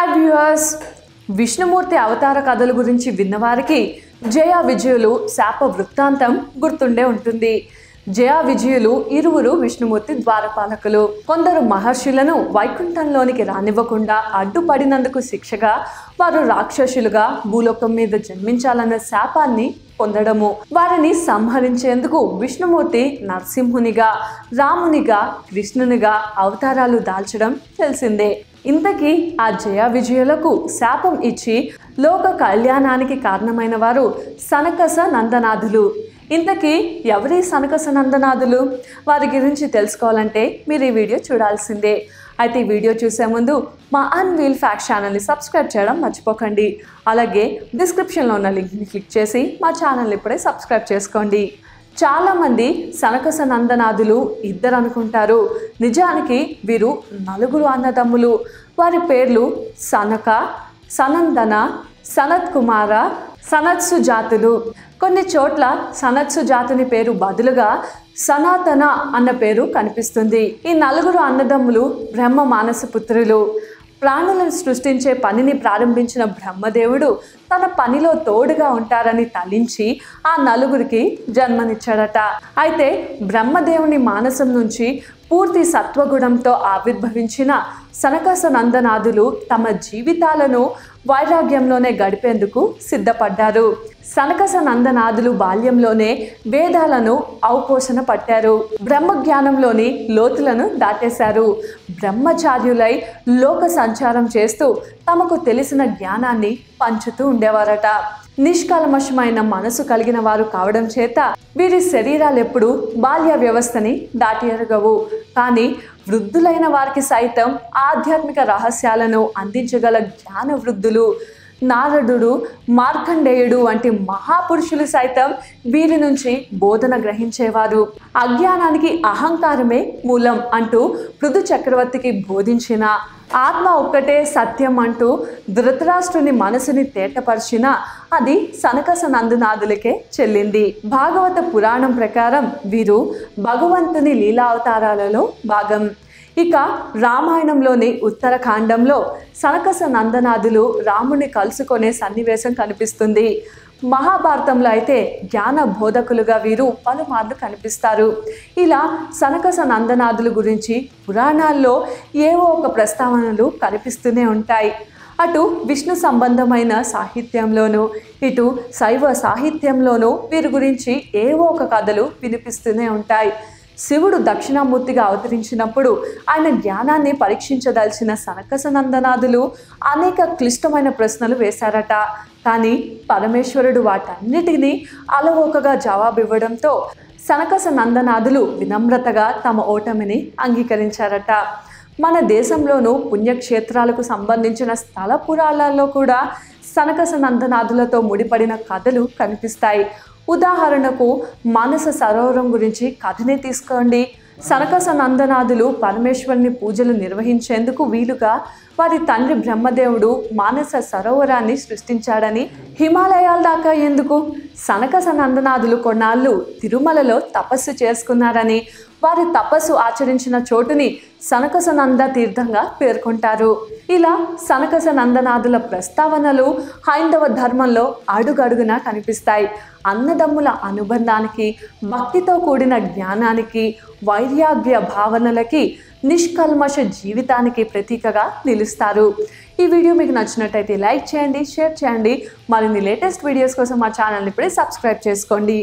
Viewers Vishnumurthy అవతార కథల గురించి విన్నవారికి జయ విజయులు శాప వృత్తాంతం గుర్తుండే ఉంటుంది. జయా విజయులు ఇరువురు విష్ణుమూర్తి ద్వారపాలకులు. కొందరు మహర్షులను వైకుంఠంలోనికి రానివ్వకుండా అడ్డుపడినందుకు శిక్షగా వారు రాక్షసులుగా భూలోకం మీద జన్మించాలన్న శాపాన్ని పొందడము. వారిని సంహరించేందుకు విష్ణుమూర్తి నరసింహునిగా రామునిగా కృష్ణునిగా అవతారాలు దాల్చడం తెలిసిందే. ఇంతకీ ఆ జయ విజయులకు శాపం ఇచ్చి లోక కళ్యాణానికి కారణమైన వారు సనకస నందనాథులు. ఇంతకీ ఎవరి సనక నందనాథులు వారి గురించి తెలుసుకోవాలంటే మీరు ఈ వీడియో చూడాల్సిందే. అయితే ఈ వీడియో చూసే ముందు మా అన్వీల్ ఫ్యాక్ట్ ఛానల్ని సబ్స్క్రైబ్ చేయడం మర్చిపోకండి. అలాగే డిస్క్రిప్షన్లో ఉన్న లింక్ని క్లిక్ చేసి మా ఛానల్ని ఇప్పుడే సబ్స్క్రైబ్ చేసుకోండి. చాలామంది సనకస నందనాథులు ఇద్దరు అనుకుంటారు. నిజానికి వీరు నలుగురు అన్నదమ్ములు. వారి పేర్లు సనక సనందన సనత్ కుమార సనత్సు జాతులు కొన్ని చోట్ల సనత్సు జాతుని పేరు బదులుగా సనాతన అన్న పేరు కనిపిస్తుంది. ఈ నలుగురు అన్నదమ్ములు బ్రహ్మ మానస పుత్రులు. ప్రాణులను సృష్టించే పనిని ప్రారంభించిన బ్రహ్మదేవుడు తన పనిలో తోడుగా ఉంటారని తలించి ఆ నలుగురికి జన్మనిచ్చాడట. అయితే బ్రహ్మదేవుని మానసం నుంచి పూర్తి సత్వగుణంతో ఆవిర్భవించిన సనకస నందనాథులు తమ జీవితాలను వైరాగ్యంలోనే గడిపేందుకు సిద్ధపడ్డారు. సనకస నందనాథులు బాల్యంలోనే వేదాలను ఔపోషణ పట్టారు. బ్రహ్మజ్ఞానంలోని లోతులను దాటేశారు. బ్రహ్మచార్యులై లోక సంచారం చేస్తూ తమకు తెలిసిన జ్ఞానాన్ని పంచుతూ ఉండేవారట. నిష్కల్మషమైన మనసు కలిగిన వారు కావడం చేత వీరి శరీరాలు ఎప్పుడు బాల్య వ్యవస్థని దాటి ఎరగవు కానీ వృద్ధులైన వారికి సైతం ఆధ్యాత్మిక రహస్యాలను అందించగల జ్ఞాన వృద్ధులు నారదుడు మార్కండేయుడు వంటి మహాపురుషులు సైతం వీరి నుంచి బోధన గ్రహించేవారు. అజ్ఞానానికి అహంకారమే మూలం అంటూ పృథు చక్రవర్తికి బోధించిన. ఆత్మ ఒక్కటే సత్యం అంటూ ధృతరాష్ట్రుని మనసుని తేటపరిచిన అది సనకస నందునాథులకే చెల్లింది. భాగవత పురాణం ప్రకారం వీరు భగవంతుని లీలావతారాలలో భాగం. ఇక రామాయణంలోని ఉత్తరకాండంలో సనకస నందనాథులు రాముని కలుసుకునే సన్నివేశం కనిపిస్తుంది. మహాభారతంలో అయితే జ్ఞాన బోధకులుగా వీరు పలుమార్లు కనిపిస్తారు. ఇలా సనకస నందనాథుల గురించి పురాణాల్లో ఏవో ఒక ప్రస్తావనలు కనిపిస్తూనే ఉంటాయి. అటు విష్ణు సంబంధమైన సాహిత్యంలోనూ ఇటు శైవ సాహిత్యంలోనూ వీరి గురించి ఏవో ఒక కథలు వినిపిస్తూనే ఉంటాయి. శివుడు దక్షిణామూర్తిగా అవతరించినప్పుడు ఆయన జ్ఞానాన్ని పరీక్షించదలిచిన సనకస నందనాథులు అనేక క్లిష్టమైన ప్రశ్నలు వేశారట. కానీ పరమేశ్వరుడు వాటన్నిటినీ అలవోకగా జవాబివ్వడంతో సనకస నందనాథులు వినమ్రతగా తమ ఓటమిని అంగీకరించారట. మన దేశంలోనూ పుణ్యక్షేత్రాలకు సంబంధించిన స్థల పురాణాల్లో కూడా సనకస నందనాథులతో ముడిపడిన కథలు కనిపిస్తాయి. ఉదాహరణకు మానస సరోవరం గురించి కథనే తీసుకోండి. సనకస నందనాథులు పరమేశ్వరుని పూజలు నిర్వహించేందుకు వీలుగా వారి తండ్రి బ్రహ్మదేవుడు మానస సరోవరాన్ని సృష్టించాడని హిమాలయాల దాకా ఎందుకు? సనక సనందనాథులు కొన్నాళ్ళు తిరుమలలో తపస్సు చేసుకున్నారని వారి తపస్సు ఆచరించిన చోటుని సనకసనంద తీర్థంగా పేర్కొంటారు. ఇలా సనకసనందనాథుల ప్రస్తావనలు హైందవ ధర్మంలో అడుగడుగునా కనిపిస్తాయి. అన్నదమ్ముల అనుబంధానికి భక్తితో కూడిన జ్ఞానానికి వైరాగ్య భావనలకి నిష్కల్మష జీవితానికి ప్రతీకగా నిలుస్తారు. ఈ వీడియో మీకు నచ్చినట్టయితే లైక్ చేయండి షేర్ చేయండి. మరిన్ని లేటెస్ట్ వీడియోస్ కోసం మా ఛానల్ని ఇప్పుడే సబ్స్క్రైబ్ చేసుకోండి.